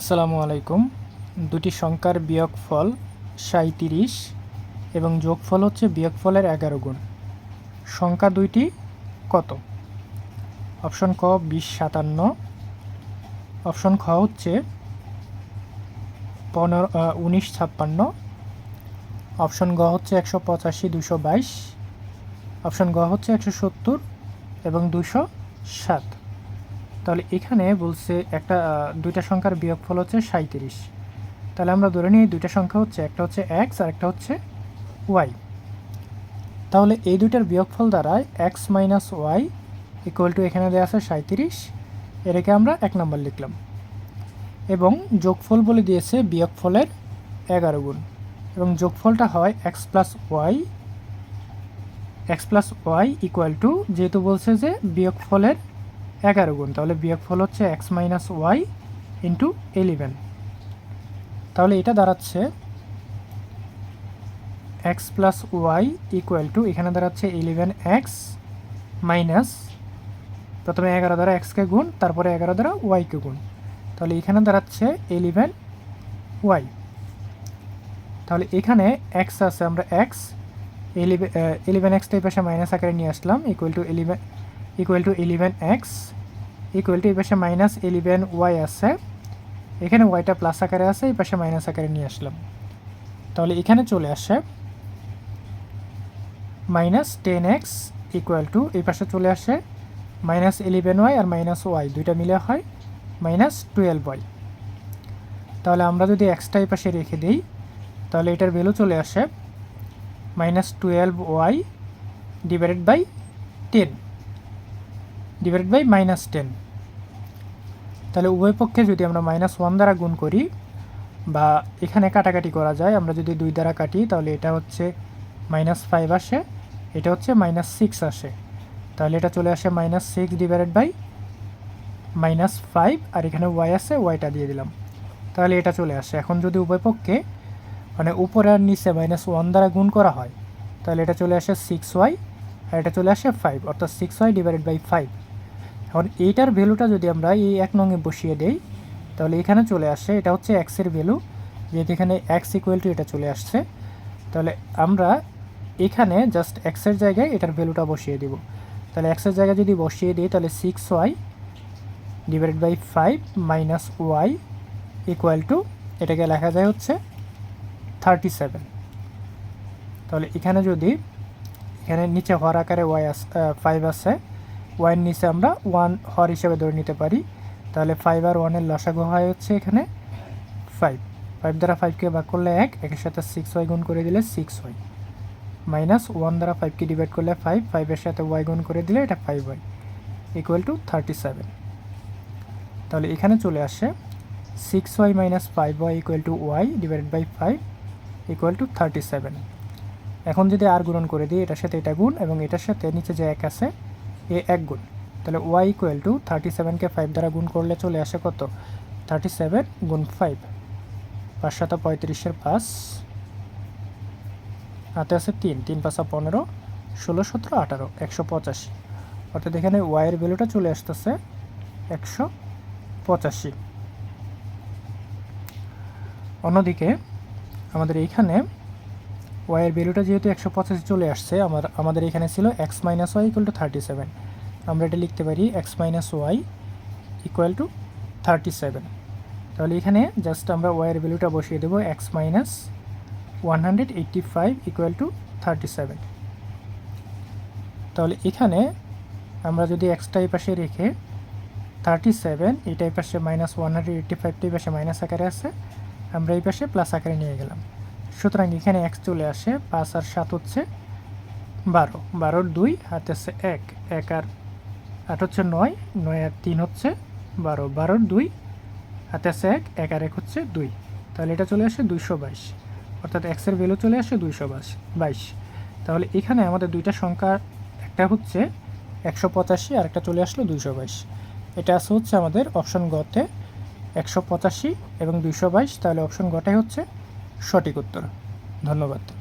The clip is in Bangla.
আসসালামু আলাইকুম। দুটি সংখ্যার বিয়োগফল সাঁইত্রিশ এবং যোগফল হচ্ছে বিয়োগফলের এগারো গুণ। সংখ্যা দুইটি কত? অপশন ক, বিশ, সাতান্ন। অপশন খ হচ্ছে পনেরো উনিশ, ছাপ্পান্ন। অপশন গ হচ্ছে একশো পঁচাশি, দুশো বাইশ। অপশন গ হচ্ছে একশো সত্তর এবং দুশো সাত তাহলে এখানে বলছে একটা দুইটা সংখ্যার বিয়োগফল হচ্ছে সাঁইত্রিশ। তাহলে আমরা ধরে নিই দুইটা সংখ্যা হচ্ছে, একটা হচ্ছে এক্স আর একটা হচ্ছে ওয়াই তাহলে এই দুইটার বিয়োগফল দ্বারায় X minus Y equal to এখানে দেওয়া আছে সাঁইত্রিশ, এটাকে আমরা এক নম্বর লিখলাম। এবং যোগফল বলে দিয়েছে বিয়োগফলের এগারো গুণ। এবং যোগফলটা হয় X plus Y X plus Y equal to যেহেতু বলছে যে বিয়োগফলের এগারো গুণ, তাহলে বিয়োগফল হচ্ছে X minus Y into eleven তাহলে এটা দাঁড়াচ্ছে X plus Y equal to এখানে দাঁড়াচ্ছে ইলেভেন এক্স মাইনাস প্রথমে এগারো দ্বারা এক্সকে গুণ, তারপরে এগারো দ্বারা ওয়াইকে গুণ। তাহলে এখানে দাঁড়াচ্ছে ইলেভেন ওয়াই তাহলে এখানে এক্স আছে, আমরা এক্স ইলেভেন এক্সটা এই পাশে মাইনাস আকারে নিয়ে আসলাম equal to eleven equal to eleven X equal to এই পাশে মাইনাস ইলেভেন ওয়াই আছে। এখানে ওয়াইটা প্লাস আকারে আছে, এই পাশে মাইনাস আকারে নিয়ে আসলাম। তাহলে এখানে চলে আসে। Minus ten X equal to এই পাশে চলে আসে। মাইনাস ইলেভেন ওয়াই আর মাইনাস ওয়াই দুইটা মিলে হয়। মাইনাস টুয়েলভ ওয়াই তাহলে আমরা যদি এক্সটা এই পাশে রেখে দিই, তাহলে এটার ভ্যালু চলে আসে। Minus twelve Y divided by ten divided by minus ten তাহলে উভয় পক্ষে যদি আমরা মাইনাস ওয়ান দ্বারা গুণ করি, বা এখানে কাটাকাটি করা যায়, আমরা যদি দুই দ্বারা কাটি, তাহলে এটা হচ্ছে মাইনাস ফাইভ আসে, এটা হচ্ছে মাইনাস সিক্স আসে। তাহলে এটা চলে আসে minus six divided by minus five আর এখানে ওয়াই আছে ওয়াইটা দিয়ে দিলাম। তাহলে এটা চলে আসে। এখন যদি উভয় পক্ষে মানে উপরে আর নিচে মাইনাস ওয়ান দ্বারা গুণ করা হয়, তাহলে এটা চলে আসে সিক্স ওয়াই আর এটা চলে আসে ফাইভ অর্থাৎ six Y divided by five এখন এইটার ভ্যালুটা যদি আমরা এই এক নঙে বসিয়ে দেই, তাহলে এখানে চলে আসে, এটা হচ্ছে এক্সের ভ্যালু যেহেতু এখানে এক্স ইকুয়াল টু এটা চলে আসছে, তাহলে আমরা এখানে জাস্ট এক্সের জায়গায় এটার ভ্যালুটা বসিয়ে দিব। তাহলে এক্সের জায়গায় যদি বসিয়ে দিই, তাহলে six Y divided by five minus Y equal to এটাকে লেখা যায় হচ্ছে থার্টি সেভেন তাহলে এখানে যদি, এখানে নিচে হর আকারে ওয়াই আস ফাইভ আছে ওয়াইয়ের নিচে আমরা ওয়ান হর হিসেবে ধরে নিতে পারি। তাহলে ফাইভ আর ওয়ানের লসাগু হয় হচ্ছে এখানে ফাইভ ফাইভ দ্বারা ফাইভকে ভাগ করলে এক, একের সাথে সিক্স ওয়াই গুণ করে দিলে সিক্স ওয়াই মাইনাস ওয়ান দ্বারা ফাইভকে ডিভাইড করলে ফাইভ ফাইভের সাথে ওয়াই গুণ করে দিলে এটা five Y equal to thirty seven তাহলে এখানে চলে আসে six Y minus five Y equal to Y divided by five equal to thirty seven এখন যদি আর গুণন করে দিই, এটার সাথে এটা গুণ এবং এটার সাথে নিচে যে এক আছে এ এক গুণ। তাহলে ওয়াই ইকুয়াল টু থার্টি সেভেনকে ফাইভ দ্বারা গুণ করলে চলে আসে কত? থার্টি সেভেন গুণ ফাইভ পাঁচশত পঁয়ত্রিশের পাঁচ। হাতে আছে তিন। তিন পাঁচা পনেরো, ষোলো সতেরো আঠারো, একশো পঁচাশি। অর্থাৎ এখানে ওয়াইয়ের ভ্যালুটা চলে আসতেছে একশো পঁচাশি। অন্যদিকে আমাদের এইখানে ওয়াইয়ের ভ্যালুটা যেহেতু একশো পঁচাশি চলে আসছে, আমার, আমাদের এখানে ছিল X minus Y equal to thirty seven আমরা এটা লিখতে পারি X minus Y equal to thirty seven তাহলে এখানে জাস্ট আমরা ওয়াইয়ের ভ্যালুটা বসিয়ে দেবো X minus one hundred eighty five equal to thirty seven তাহলে এখানে আমরা যদি এক্সটা এই পাশে রেখে থার্টি সেভেন এইটা এই পাশে মাইনাস ওয়ান হান্ড্রেড এইট্টি ফাইভটা পাশে মাইনাস আকারে আছে আমরা এই পাশে প্লাস আকারে নিয়ে গেলাম। সুতরাং এখানে এক চলে আসে, পাঁচ আর সাত হচ্ছে বারো। বারোর দুই হাতে আছে এক। এক আর আট হচ্ছে নয় নয় আর তিন হচ্ছে বারো। বারোর দুই হাতে আছে এক এক আর এক হচ্ছে দুই। তাহলে এটা চলে আসে দুইশো বাইশ। অর্থাৎ এক্সের ভ্যালু চলে আসে দুইশো বাইশ বাইশ। তাহলে এখানে আমাদের দুইটা সংখ্যা, একটা হচ্ছে একশো পঁচাশি আর একটা চলে আসলো দুইশো বাইশ। এটা আছে হচ্ছে আমাদের অপশন গতে একশো পঁচাশি এবং দুইশো বাইশ, তাহলে অপশন গটাই হচ্ছে সঠিক উত্তর। ধন্যবাদ।